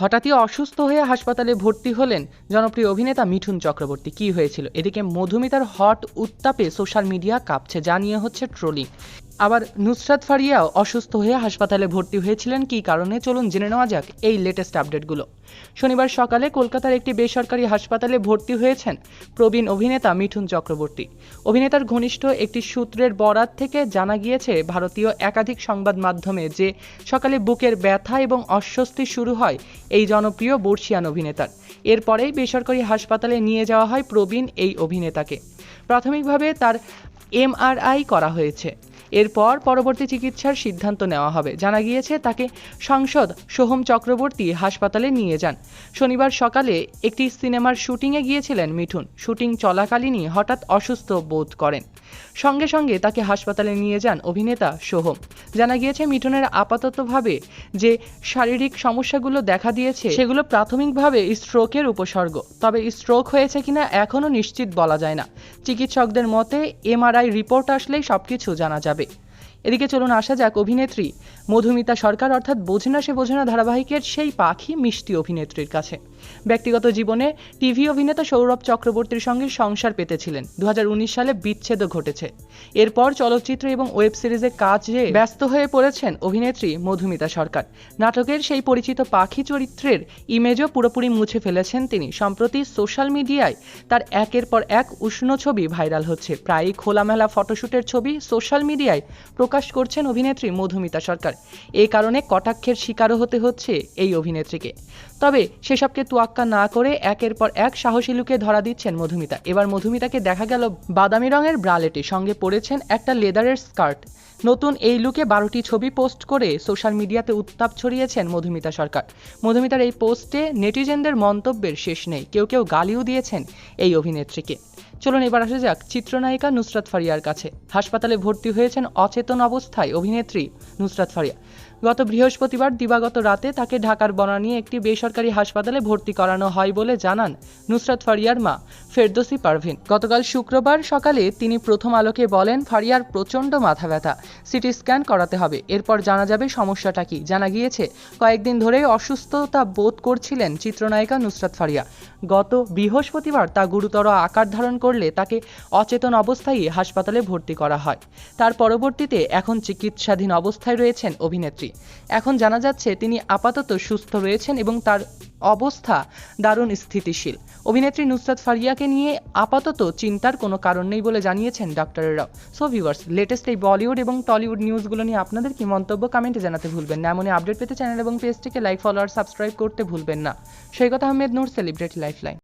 হঠাৎই অসুস্থ হয়ে হাসপাতালে ভর্তি হলেন জনপ্রিয় অভিনেতা মিঠুন চক্রবর্তী। কি হয়েছিল? এদিকে মধুমিতার হট উত্তাপে সোশ্যাল মিডিয়া কাঁপছে, জানিয়ে হচ্ছে ট্রোলিং। আবার নুসরাত ফারিয়াও অসুস্থ হয়ে হাসপাতালে ভর্তি হয়েছিলেন। কী কারণে? চলুন জেনে নেওয়া যাক এই লেটেস্ট আপডেটগুলো শনিবার সকালে কলকাতার একটি বেসরকারি হাসপাতালে ভর্তি হয়েছেন প্রবীণ অভিনেতা মিঠুন চক্রবর্তী। অভিনেতার ঘনিষ্ঠ একটি সূত্রের বরাত থেকে জানা গিয়েছে, ভারতীয় একাধিক সংবাদ মাধ্যমে যে সকালে বুকের ব্যথা এবং অস্বস্তি শুরু হয় এই জনপ্রিয় বর্ষিয়ান অভিনেতার। এরপরেই বেসরকারি হাসপাতালে নিয়ে যাওয়া হয় প্রবীণ এই অভিনেতাকে। প্রাথমিকভাবে তার এমআরআই করা হয়েছে। এরপর পরবর্তী চিকিৎসার সিদ্ধান্ত নেওয়া হবে। জানা গিয়েছে, তাকে সাংসদ সোহম চক্রবর্তী হাসপাতালে নিয়ে যান। শনিবার সকালে একটি সিনেমার শুটিংয়ে গিয়েছিলেন মিঠুন। শুটিং চলাকালীনই হঠাৎ অসুস্থ বোধ করেন। সঙ্গে সঙ্গে তাকে হাসপাতালে নিয়ে যান অভিনেতা সোহম। জানা গিয়েছে, মিঠুনের আপাততভাবে যে শারীরিক সমস্যাগুলো দেখা দিয়েছে, সেগুলো প্রাথমিকভাবে স্ট্রোকের উপসর্গ। তবে স্ট্রোক হয়েছে কিনা এখনও নিশ্চিত বলা যায় না। চিকিৎসকদের মতে, এমআরআই রিপোর্ট আসলেই সবকিছু জানা যাবে। saber. এদিকে চলুন আসা যাক অভিনেত্রী। মধুমিতা সরকার অর্থাৎ বোঝে না সে বোঝে না ধারাবাহিকের সেই পাখি মিষ্টি অভিনেত্রীর কাছে। ব্যক্তিগত জীবনে টিভি অভিনেতা সৌরভ চক্রবর্তীর সঙ্গে সংসার পেতেছিলেন। দু সালে বিচ্ছেদও ঘটেছে। এরপর চলচ্চিত্র এবং ওয়েব সিরিজে কাজে ব্যস্ত হয়ে পড়েছেন অভিনেত্রী মধুমিতা সরকার। নাটকের সেই পরিচিত পাখি চরিত্রের ইমেজও পুরোপুরি মুছে ফেলেছেন তিনি। সম্প্রতি সোশ্যাল মিডিয়ায় তার একের পর এক উষ্ণ ছবি ভাইরাল হচ্ছে। প্রায়ই খোলামেলা ফটোশ্যুটের ছবি সোশ্যাল মিডিয়ায় প্রকাশ করছেন অভিনেত্রী মধুমিতা সরকার। এই কারণে কটাক্ষের শিকারও হতে হচ্ছে এই অভিনেত্রীকে। তবে সেসবকে তোয়াক্কা না করে একের পর এক সাহসী লুকে ধরা দিচ্ছেন মধুমিতা। এবার মধুমিতাকে দেখা গেল বাদামি রঙের ব্রালেটে। সঙ্গে পরেছেন একটা লেদারের স্কার্ট। নতুন এই লুকে বারোটি ছবি পোস্ট করে সোশ্যাল মিডিয়াতে উত্তাপ ছড়িয়েছেন মধুমিতা সরকার। মধুমিতার এই পোস্টে নেটিজেনদের মন্তব্যের শেষ নেই। কেউ কেউ গালিও দিয়েছেন এই অভিনেত্রীকে। চলুন এবার আসা যাক চিত্রনায়িকা নুসরাত ফারিয়ার কাছে। হাসপাতালে ভর্তি হয়েছেন অচেতন অবস্থায় অভিনেত্রী নুসরাত ফারিয়া। গত বৃহস্পতিবার দিবাগত রাতে তাকে ঢাকার বনানী একটি বেসরকারি হাসপাতালে ভর্তি করানো হয় বলে জানান নুসরাত ফারিয়ার মা, ফেরদোসি পারভিন। গতকাল শুক্রবার সকালে তিনি প্রথম আলোকে বলেন, ফারিয়ার প্রচণ্ড মাথা ব্যথা, সিটি স্ক্যান করাতে হবে। এরপর জানা যাবে সমস্যাটা কি। জানা গিয়েছে, কয়েকদিন ধরেই অসুস্থতা বোধ করছিলেন চিত্রনায়িকা নুসরাত ফারিয়া। গত বৃহস্পতিবার তা গুরুতর আকার ধারণ করলে তাকে অচেতন অবস্থায় হাসপাতালে ভর্তি করা হয়। তার পরবর্তীতে এখন চিকিৎসাধীন অবস্থায় রয়েছেন অভিনেত্রী। এখন জানা যাচ্ছে তিনি আপাতত সুস্থ রয়েছেন এবং তার অবস্থা দারুণ স্থিতিশীল। অভিনেত্রী নুসরাত ফারিয়াকে নিয়ে আপাতত চিন্তার কোনো কারণ নেই বলে জানিয়েছেন ডাক্তারেরাও সো ভিউয়ার্স লেটেস্ট এই বলিউড এবং টলিউড নিউজগুলো নিয়ে আপনাদের কি মন্তব্য কমেন্টে জানাতে ভুলবেন না। এমনই আপডেট পেতে চ্যানেল এবং পেজটিকে লাইক ফলো আর সাবস্ক্রাইব করতে ভুলবেন না। Saikat Ahmed Noor celebrity lifeline